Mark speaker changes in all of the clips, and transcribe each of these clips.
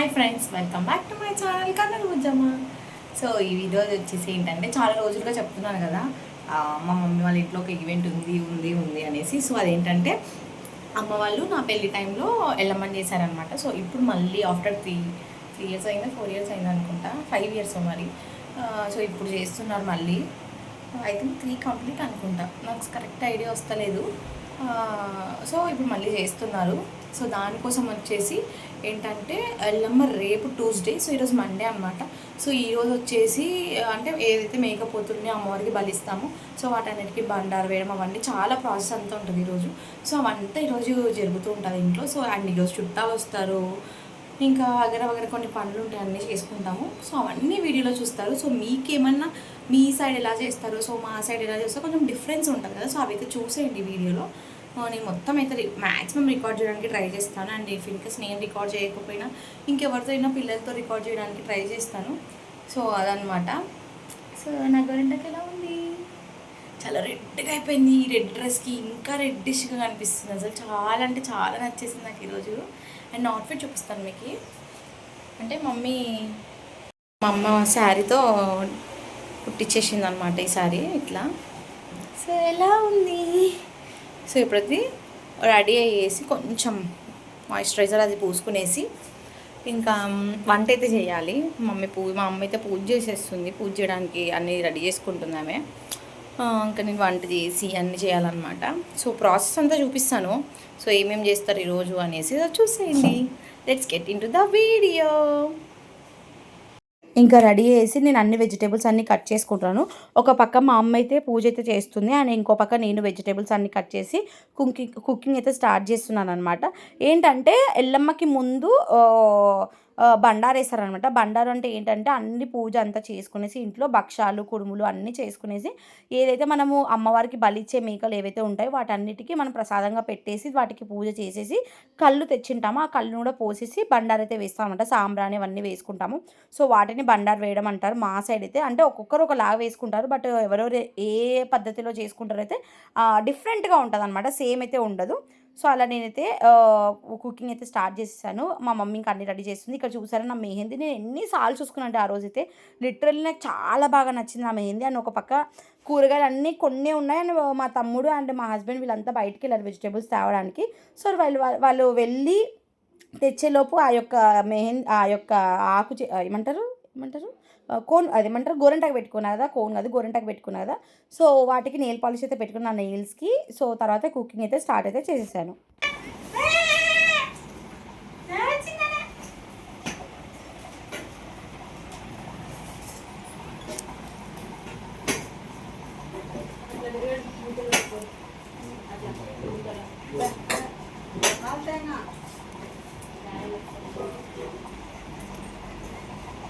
Speaker 1: Hi friends welcome back to my channel kernel Bujjamma so ఈ video వచ్చేసి ఏంటంటే చాలా రోజులుగా చెప్తున్నాను కదా. మా మమ్మీ వాళ్ళ ఇంట్లో ఒక ఈవెంట్ ఉంది ఉంది ఉంది అనేసి. సో అదేంటంటే అమ్మ వాళ్ళు నా పెళ్ళి టైంలో వెళ్ళమని చేశారనమాట సో ఇప్పుడు మళ్ళీ ఆఫ్టర్ త్రీ త్రీ ఇయర్స్ అయిందా ఫోర్ ఇయర్స్ అయింది అనుకుంటా. ఫైవ్ ఇయర్స్ మరి. సో ఇప్పుడు చేస్తున్నారు మళ్ళీ. ఐ థింక్ త్రీ కంప్లీట్ అనుకుంటా. నాకు కరెక్ట్ ఐడియా వస్తలేదు. సో ఇప్పుడు మళ్ళీ చేస్తున్నారు. సో దానికోసం వచ్చేసి ఏంటంటే ఎల్లమ్మ రేపు ట్యూస్డే సో ఈరోజు మండే అనమాట సో ఈరోజు వచ్చేసి అంటే ఏదైతే మేకప్ అమ్మవారికి బలిస్తామో. సో వాటన్నిటికీ బండారు వేయడం అవన్నీ చాలా ప్రాసెస్ అంతా ఉంటుంది ఈరోజు. సో అవంతా ఈరోజు జరుగుతూ ఉంటుంది ఇంట్లో. సో అండ్ ఈరోజు చుట్టాలు వస్తారు. ఇంకా వగర వగర కొన్ని పనులు ఉంటాయి అన్నీ చేసుకుంటాము. సో అవన్నీ వీడియోలో చూస్తారు. సో మీకేమన్నా మీ సైడ్ ఎలా చేస్తారు? సో మా సైడ్ ఎలా చేస్తారో? కొంచెం డిఫరెన్స్ ఉంటుంది కదా. సో అవి అయితే చూసేయండి వీడియోలో. నేను మొత్తం అయితే మ్యాక్సిమం రికార్డ్ చేయడానికి ట్రై చేస్తాను. అండ్ ఇఫ్ ఇన్కేస్ నేను రికార్డ్ చేయకపోయినా ఇంకెవరితో అయినా పిల్లలతో రికార్డ్ చేయడానికి ట్రై చేస్తాను. సో అదనమాట సో నా గోరింటకి ఎలా ఉంది? చాలా రెడ్గా అయిపోయింది. ఈ రెడ్ డ్రెస్కి ఇంకా రెడ్డిష్గా కనిపిస్తుంది. అసలు చాలా అంటే చాలా నచ్చేసింది నాకు ఈరోజు. అండ్ అవుట్ఫిట్ చూపిస్తాను మీకు. అంటే మమ్మీ మా అమ్మ శారీతో కుట్టించేసింది అనమాట ఈ శారీ ఇట్లా. సో ఎలా ఉంది? సో ఇప్పుడైతే రెడీ అయ్యేసి కొంచెం మాయిశ్చరైజర్ అది పూసుకునేసి ఇంకా వంట అయితే చేయాలి. మమ్మీ పూ మా అమ్మ అయితే పూజ చేసేస్తుంది. పూజ చేయడానికి అన్నీ రెడీ చేసుకుంటుంది ఆమె ఇంకా నేను వంట చేసి అన్నీ చేయాలన్నమాట. సో ప్రాసెస్ అంతా చూపిస్తాను. సో ఏమేమి చేస్తారు ఈరోజు అనేసి చూసేయండి. Let's get into the video ఇంకా రెడీ చేసి నేను అన్ని వెజిటేబుల్స్ అన్ని కట్ చేసుకుంటాను. ఒక పక్క మా అమ్మ అయితే పూజ అయితే చేస్తుంది. అండ్ ఇంకో పక్క నేను వెజిటేబుల్స్ అన్ని కట్ చేసి కుకింగ్ కుకింగ్ అయితే స్టార్ట్ చేస్తున్నాను అనమాట ఏంటంటే ఎల్లమ్మకి ముందు ఆ, అనమాట బండారు అంటే ఏంటంటే అన్ని పూజ అంతా చేసుకునేసి ఇంట్లో భక్షాలు కుడుములు అన్నీ చేసుకునేసి ఏదైతే మనము అమ్మవారికి బలిచ్చే మేకలు ఏవైతే ఉంటాయో వాటన్నిటికీ మనం ప్రసాదంగా పెట్టేసి వాటికి పూజ చేసేసి కళ్ళు తెచ్చింటాము. ఆ కళ్ళు కూడా పోసేసి బండారు అయితే వేస్తామన్నమాట. సాంబ్రాణి అవన్నీ వేసుకుంటాము. సో వాటిని బండారు వేయడం అంటారు మా సైడ్ అయితే. అంటే ఒక్కొక్కరు ఒకలాగా వేసుకుంటారు. బట్ ఎవరెవరు ఏ పద్ధతిలో చేసుకుంటారో అయితే డిఫరెంట్గా ఉంటుంది అనమాట సేమ్ అయితే ఉండదు. సో అలా నేనైతే కుకింగ్ అయితే స్టార్ట్ చేసేసాను. మా మమ్మీ ఇంకా అన్ని రెడీ చేస్తుంది. ఇక్కడ చూసారా నా మెహందీ. నేను ఎన్నిసార్లు చూసుకున్నాను అంటే ఆ రోజైతే లిటరల్లీ నాకు చాలా బాగా నచ్చింది నా మెహందీ. అండ్ ఒక పక్క కూరగాయలు అన్నీ కొన్ని ఉన్నాయి. అండ్ మా తమ్ముడు అండ్ మా హస్బెండ్ వీళ్ళంతా బయటికి వెళ్ళారు వెజిటేబుల్స్ తేవడానికి. సో వాళ్ళు వాళ్ళు వెళ్ళి తెచ్చేలోపు ఆ యొక్క మెహందీ ఆ యొక్క ఆకు చే- ఏమంటారు? ఏమంటారు? కోన్ అది ఏమంటారు గోరంటాకు పెట్టుకున్నా కదా కోన్ కాదు గోరంటాకు పెట్టుకున్నా కదా సో వాటికి నెయిల్ పాలిష్ అయితే పెట్టుకున్నా నెయిల్స్కి. సో తర్వాత కుకింగ్ అయితే స్టార్ట్ అయితే చేసేసాను.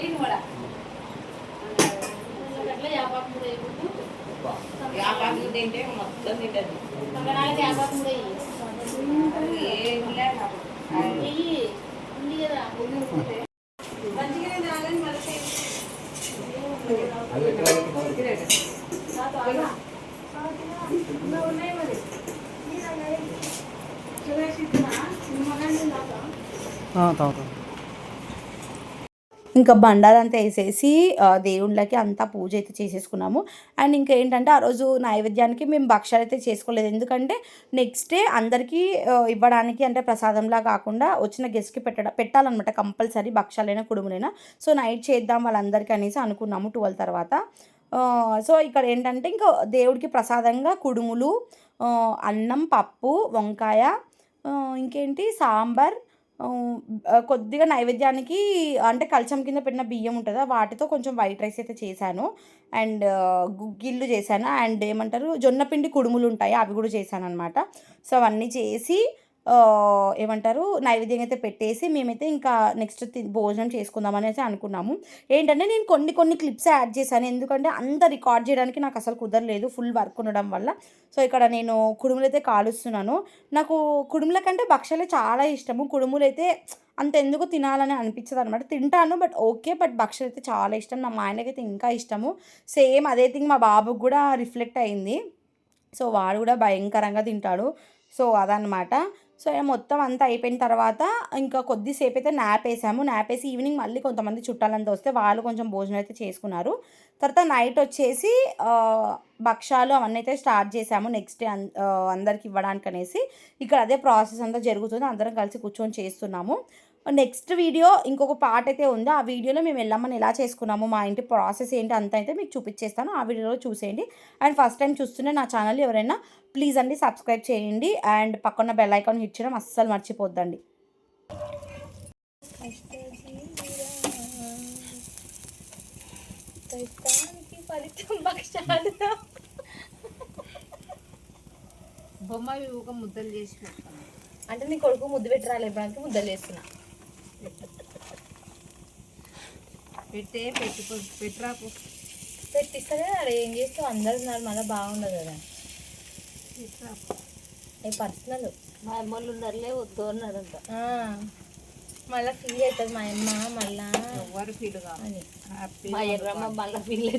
Speaker 1: Et voilà. మొత్తం తింటది.
Speaker 2: తాగుతాం.
Speaker 1: ఇంకా బండారంతా వేసేసి దేవుళ్ళకి అంతా పూజ అయితే చేసేసుకున్నాము. అండ్ ఇంకా ఏంటంటే ఆ రోజు నైవేద్యానికి మేము భక్షాలు అయితే చేసుకోలేదు. ఎందుకంటే నెక్స్ట్ డే అందరికీ ఇవ్వడానికి అంటే ప్రసాదంలా కాకుండా వచ్చిన గెస్ట్కి పెట్టడం పెట్టాలన్నమాట కంపల్సరీ భక్షాలైనా కుడుములైనా. సో నైట్ చేద్దాం వాళ్ళందరికీ అనేసి అనుకున్నాము ట్వెల్వ్ తర్వాత.
Speaker 2: సో ఇక్కడ ఏంటంటే ఇంకా దేవుడికి ప్రసాదంగా కుడుములు అన్నం పప్పు వంకాయ ఇంకేంటి సాంబార్ కొద్దిగా నైవేద్యానికి అంటే కలచం కింద పెట్టిన బియ్యం ఉంటుందా వాటితో కొంచెం వైట్ రైస్ అయితే చేశాను. అండ్ గుగ్గిళ్ళు చేశాను. అండ్ ఏమంటారు జొన్న పిండి కుడుములు ఉంటాయి అవి కూడా చేశాను అనమాట సో అవన్నీ చేసి ఏమంటారు నైవేద్యం అయితే పెట్టేసి మేమైతే ఇంకా నెక్స్ట్ భోజనం చేసుకుందాం అనేసి అనుకున్నాము. ఏంటంటే నేను కొన్ని కొన్ని క్లిప్స్ యాడ్ చేశాను. ఎందుకంటే అంత రికార్డ్ చేయడానికి నాకు అసలు కుదరలేదు ఫుల్ వర్క్ ఉండడం వల్ల. సో ఇక్కడ నేను కుడుములు అయితే కాలుస్తున్నాను. నాకు కుడుముల కంటే భక్షలే చాలా ఇష్టము. కుడుములు అయితే అంత ఎందుకు తినాలని అనిపించదు అనమాట తింటాను బట్ ఓకే బట్ భక్షలు అయితే చాలా ఇష్టం. నా మా ఆయనకైతే ఇంకా ఇష్టము. సేమ్ అదే థింగ్ మా బాబుకి కూడా రిఫ్లెక్ట్ అయింది. సో వాడు కూడా భయంకరంగా తింటాడు. సో అదనమాట సో మొత్తం అంతా అయిపోయిన తర్వాత ఇంకా కొద్దిసేపు అయితే నాప్ వేసాము. నాప్ వేసి ఈవినింగ్ మళ్ళీ కొంతమంది చుట్టాలంతా వస్తే వాళ్ళు కొంచెం భోజనం అయితే చేసుకున్నారు. తర్వాత నైట్ వచ్చేసి భక్షాలు అవన్నీ అయితే స్టార్ట్ చేసాము నెక్స్ట్ డే అందరికి ఇవ్వడానికి అనేసి ఇక్కడ అదే ప్రాసెస్ అంతా జరుగుతుంది. అందరం కలిసి కూర్చొని చేస్తున్నాము. నెక్స్ట్ వీడియో ఇంకొక పార్ట్ అయితే ఉంది. ఆ వీడియోలో మేము వెళ్ళమని ఎలా చేసుకున్నాము మా ఇంటి ప్రాసెస్ ఏంటి అంత అయితే మీకు చూపించేస్తాను ఆ వీడియోలో చూసేయండి. అండ్ ఫస్ట్ టైం చూస్తుంటే నా ఛానల్ ఎవరైనా ప్లీజ్ అండి సబ్స్క్రైబ్ చేయండి. అండ్ పక్కన బెల్ ఐకాన్ హిట్ చేయడం అస్సలు మర్చిపోద్దండి.
Speaker 3: బొమ్మ ఒక ముద్దలు చేసి
Speaker 1: అంటే నీ కొడుకు ముద్దు పెట్టి రాలేపడానికి ముద్దలు వేస్తున్నా
Speaker 3: పెట్టే పెట్టుకో పెట్టరాకు.
Speaker 1: పెట్టిస్తేనే అక్కడ ఏం చేస్తావు? అందరు ఉన్నారు మళ్ళీ బాగుండదు కదా. ఏ పర్సనల్.
Speaker 3: మా అమ్మలు ఉన్నారులే వద్దు అన్నాడంట
Speaker 1: మళ్ళీ ఫీల్ అవుతుంది మా అమ్మ మళ్ళా
Speaker 3: ఎవరు ఫీల్ కావాలి మా ఎర్రమ్మ మళ్ళీ ఫీల్